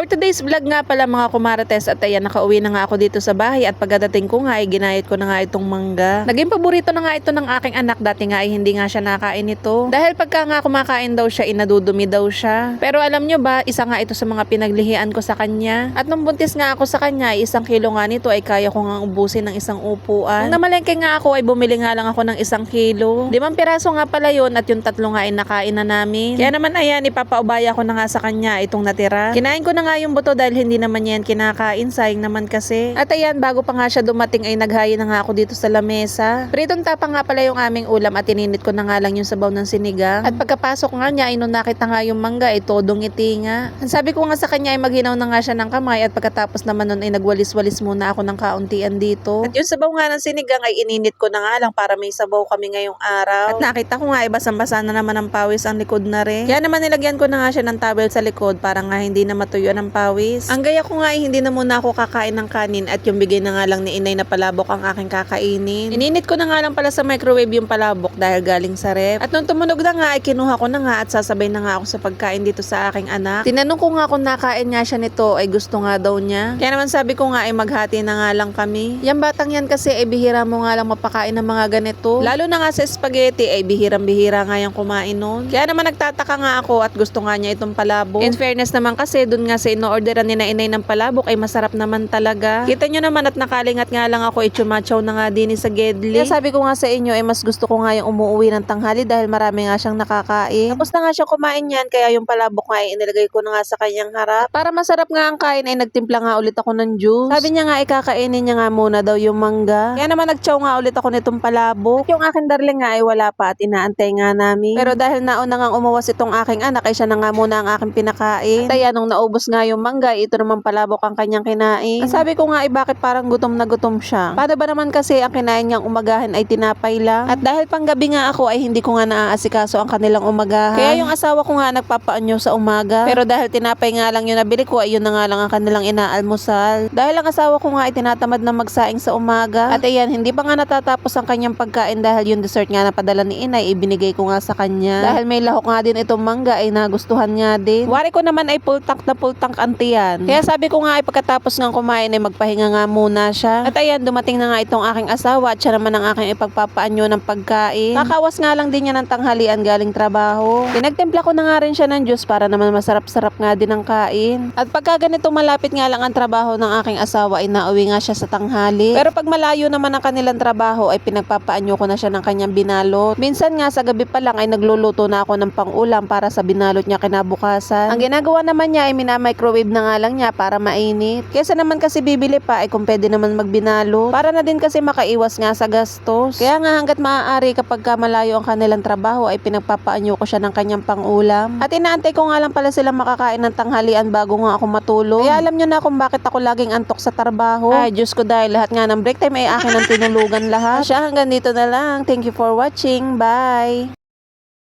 For today's vlog nga pala mga kumarates at ayan nakauwi na nga ako dito sa bahay at pagdating ko nga ay ginayat ko na nga itong mangga. Naging paborito na nga ito ng aking anak dati nga ay hindi nga siya nakain ito. Dahil pagka nga kumakain daw siya inadudumi daw siya. Pero alam nyo ba isa nga ito sa mga pinaglihian ko sa kanya. At nung buntis nga ako sa kanya ay isang kilo nga nito ay kaya ko nga ubusin ng isang upuan. Nung namalengke nga ako ay bumili nga lang ako ng isang kilo. Limang piraso nga pala yun at yung tatlo nga ay nakain na namin. Kaya naman ayan ipapaubaya ko na nga sa kanya itong natira. Kinain ko na nga yung buto dahil hindi naman yan kinakain. Sayang naman kasi. At ayan, bago pa nga siya dumating ay naghayin na nga ako dito sa lamesa. Pritong tapa nga pala yung aming ulam at ininit ko na nga lang yung sabaw ng sinigang. At pagkapasok nga niya ay nung nakita nga yung mangga ay todong ngiti nga. Ang sabi ko nga sa kanya ay maghinaw na nga siya ng kamay at pagkatapos naman nun ay nagwalis-walis muna ako ng kauntian dito. At yung sabaw nga ng sinigang ay ininit ko na nga lang para may sabaw kami ngayong araw. At nakita ko nga ay basang-basa na naman ang pawis ang likod na rin. Kaya naman nilagyan ko na nga siya ng towel sa likod para nga hindi na matuyo ng pawis. Ang gaya ko nga ay hindi na muna ako kakain ng kanin at yung bigay na nga lang ni inay na palabok ang aking kakainin. Ininit ko na nga lang pala sa microwave yung palabok dahil galing sa ref. At nung tumunog na nga ay kinuha ko na nga at sasabay na nga ako sa pagkain dito sa aking anak. Tinanong ko nga kung nakain nga siya nito ay gusto nga daw niya. Kaya naman sabi ko nga ay maghati na nga lang kami. Yan batang yan kasi ay bihira mo nga lang mapakain ng mga ganito. Lalo na nga sa spaghetti ay bihirang-bihira nga yung kumain nun. Kaya naman nagtataka nga ako at gusto nga niya itong palabok. In fairness naman kasi dun nga sa ino-orderan ni na inay ng palabok ay masarap naman talaga. Kita nyo naman at nakalingat nga lang ako itsumachaw na nga din sa Gedli. Kaya sabi ko nga sa inyo ay mas gusto ko nga yung umuwi ng tanghali dahil marami nga siyang nakakain. Tapos na nga siyang kumain yan kaya yung palabok nga ay inilagay ko na nga sa kanyang harap. Para masarap nga ang kain ay nagtimpla nga ulit ako ng juice. Sabi niya nga ay kakainin niya nga muna daw yung mangga. Kaya naman nagchaw nga ulit ako nitong palabok. Yung aking darling nga ay wala pa at inaantay nga namin. Pero dahil nauna nga umuwas itong aking anak ay siya na nga muna ang aking pinakain. At ayan, nung naubos nga yung mangga, ito naman palabok ang kanyang kinain. Ang sabi ko nga ay bakit parang gutom na gutom siya. Paano ba naman kasi ang kinain niyang umagahan ay tinapay lang. At dahil panggabi nga ako ay hindi ko nga naaasikaso ang kanilang umagahan. Kaya yung asawa ko nga nagpapaanyo sa umaga. Pero dahil tinapay nga lang yung nabili ko ay yun na nga lang ang kanilang inaalmusal. Dahil ang asawa ko nga ay tinatamad na magsaing sa umaga. At ayan, hindi pa nga natatapos ang kanyang pagkain dahil yung dessert nga na padala ni inay ibinigay ko nga sa kanya. Dahil may lahok nga din itong mangga ay nagustuhan niya din. Wari ko naman ay full tank na full tank antiyan. Kaya sabi ko nga ay pagkatapos ng kumain ay magpahinga nga muna siya. At ayan, dumating na nga itong aking asawa at siya naman ang aking ipagpapaanyo ng pagkain. Kakawas nga lang din niya ng tanghalian galing trabaho. Pinagtimpla ko na nga rin siya ng juice para naman masarap-sarap nga din ang kain. At pagka ganito malapit nga lang ang trabaho ng aking asawa ay nauwi nga siya sa tanghali. Pero pag malayo naman ang kanilang trabaho ay pinagpapaanyo ko na siya ng kanyang binalot. Minsan nga sa gabi pa lang ay nagluluto na ako ng pangulam para sa binalot niya kinabukasan. Ang ginagawa naman niya ay mina-microwave na nga lang niya para mainit. Kesa naman kasi bibili pa ay kung pwede naman magbinalot. Para na din kasi makaiwas nga sa gastos. Kaya nga hanggat maaari kapag ka malayo ang kanilang trabaho ay pinagpapaanyo ko siya ng kanyang pangulam. At inaantay ko nga lang pala silang makakain ng tanghalian bago nga ako matulog. Kaya alam nyo na kung bakit ako laging antok sa trabaho. Ay, Diyos ko dahil lahat nga ng break time ay akin ang tinulugan lahat. Siya hanggang dito na lang. Thank you for watching. Bye!